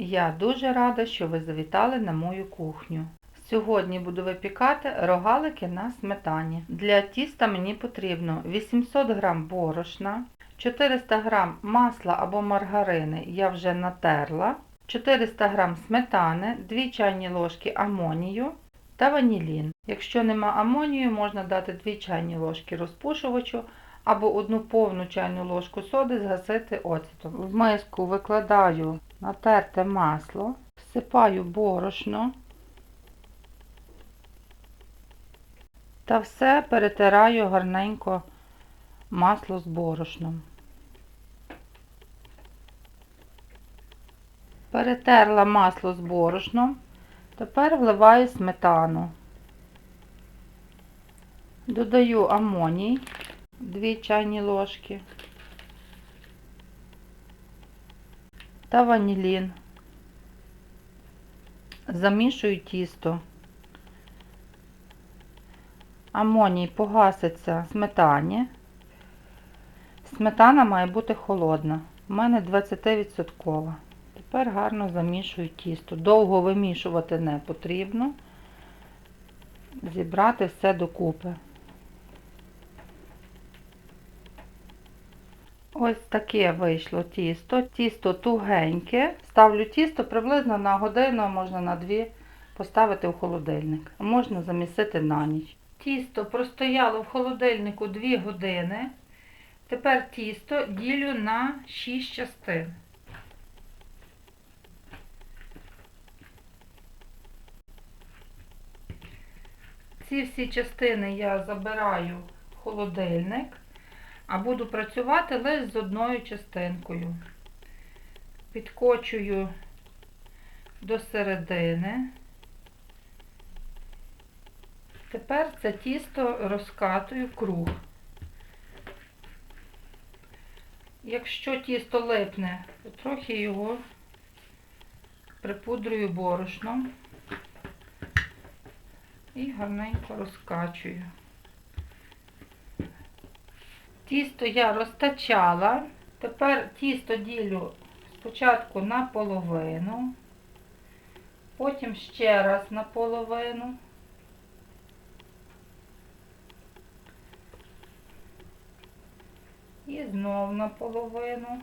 Я дуже рада, що ви завітали на мою кухню. Сьогодні буду випікати рогалики на сметані. Для тіста мені потрібно 800 г борошна, 400 г масла або маргарини я вже натерла, 400 г сметани, 2 чайні ложки амонію та ванілін. Якщо нема амонію, можна дати 2 чайні ложки розпушувачу або одну повну чайну ложку соди згасити оцетом. В миску викладаю натерте масло, всипаю борошно та все перетираю гарненько масло з борошном. Перетерла масло з борошном, тепер вливаю сметану. Додаю амоній, 2 чайні ложки та ванілін. Замішую тісто. Амоній погаситься в сметані. Сметана має бути холодна. У мене 20%. Тепер гарно замішую тісто. Довго вимішувати не потрібно. Зібрати все докупи. Ось таке вийшло тісто. Тісто тугеньке. Ставлю тісто приблизно на годину, можна на дві поставити в холодильник. Можна замісити на ніч. Тісто простояло в холодильнику 2 години. Тепер тісто ділю на 6 частин. Ці всі частини я забираю в холодильник, а буду працювати лише з одною частинкою. Підкочую до середини. Тепер це тісто розкатую в круг. Якщо тісто липне, то трохи його припудрюю борошном і гарненько розкачую. Тісто я розтачала. Тепер тісто ділю спочатку на половину, потім ще раз на половину. І знов на половину.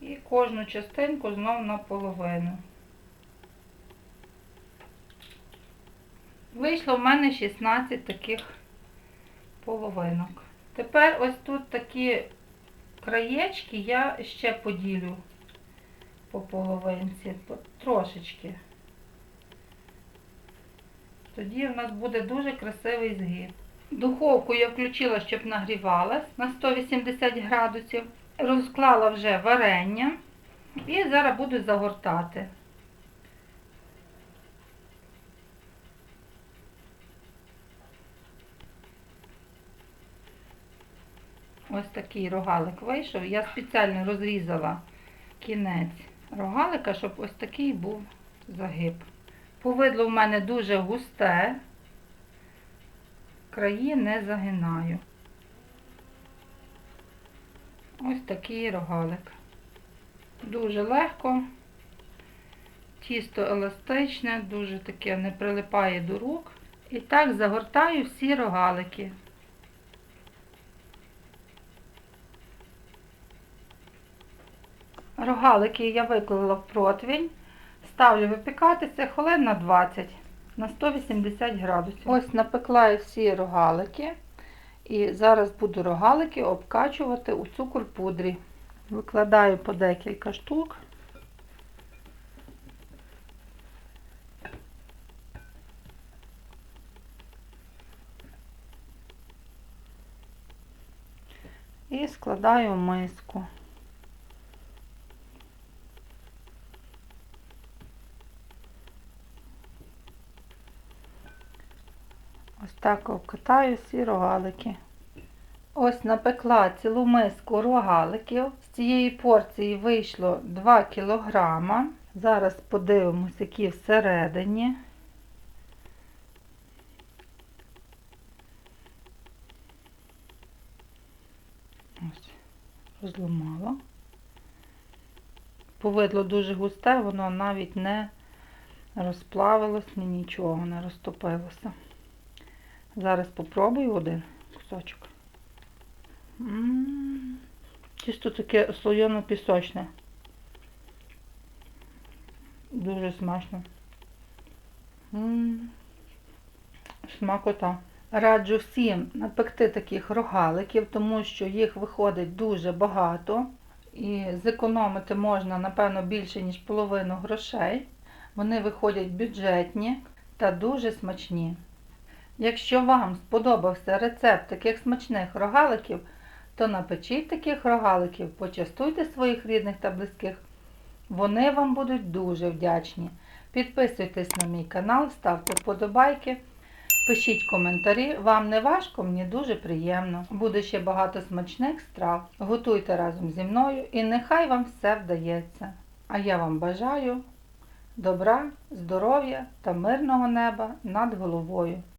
І кожну частинку знов на половину. Вийшло в мене 16 таких половинок. Тепер ось тут такі краєчки я ще поділю по половинці, трошечки. Тоді в нас буде дуже красивий згиб. Духовку я включила, щоб нагрівалась на 180 градусів. Розклала вже варення і зараз буду загортати. Ось такий рогалик вийшов. Я спеціально розрізала кінець рогалика, щоб ось такий був загиб. Повидло в мене дуже густе, краї не загинаю. Ось такий рогалик. Дуже легко, тісто еластичне, дуже таке не прилипає до рук. І так загортаю всі рогалики. Рогалики я виклала в противень, ставлю випікатися хвилин на 20 на 180 градусів. Ось напекла я всі рогалики. І зараз буду рогалики обкачувати у цукор-пудрі. Викладаю по декілька штук. І складаю миску. Ось так обкатаю всі рогалики. Ось напекла цілу миску рогаликів. З цієї порції вийшло 2 кг. Зараз подивимось, які всередині. Ось, розламала. Повидло дуже густе, воно навіть не розплавилось, ні нічого не розтопилося. Зараз попробую один кусочок. М, Тісто таке слоєно-пісочне. Дуже смачно. Смакота. Раджу всім напекти таких рогаликів, тому що їх виходить дуже багато. І зекономити можна, напевно, більше, ніж половину грошей. Вони виходять бюджетні та дуже смачні. Якщо вам сподобався рецепт таких смачних рогаликів, то напечіть таких рогаликів, почастуйте своїх рідних та близьких. Вони вам будуть дуже вдячні. Підписуйтесь на мій канал, ставте вподобайки, пишіть коментарі. Вам не важко, мені дуже приємно. Буде ще багато смачних страв. Готуйте разом зі мною і нехай вам все вдається. А я вам бажаю добра, здоров'я та мирного неба над головою.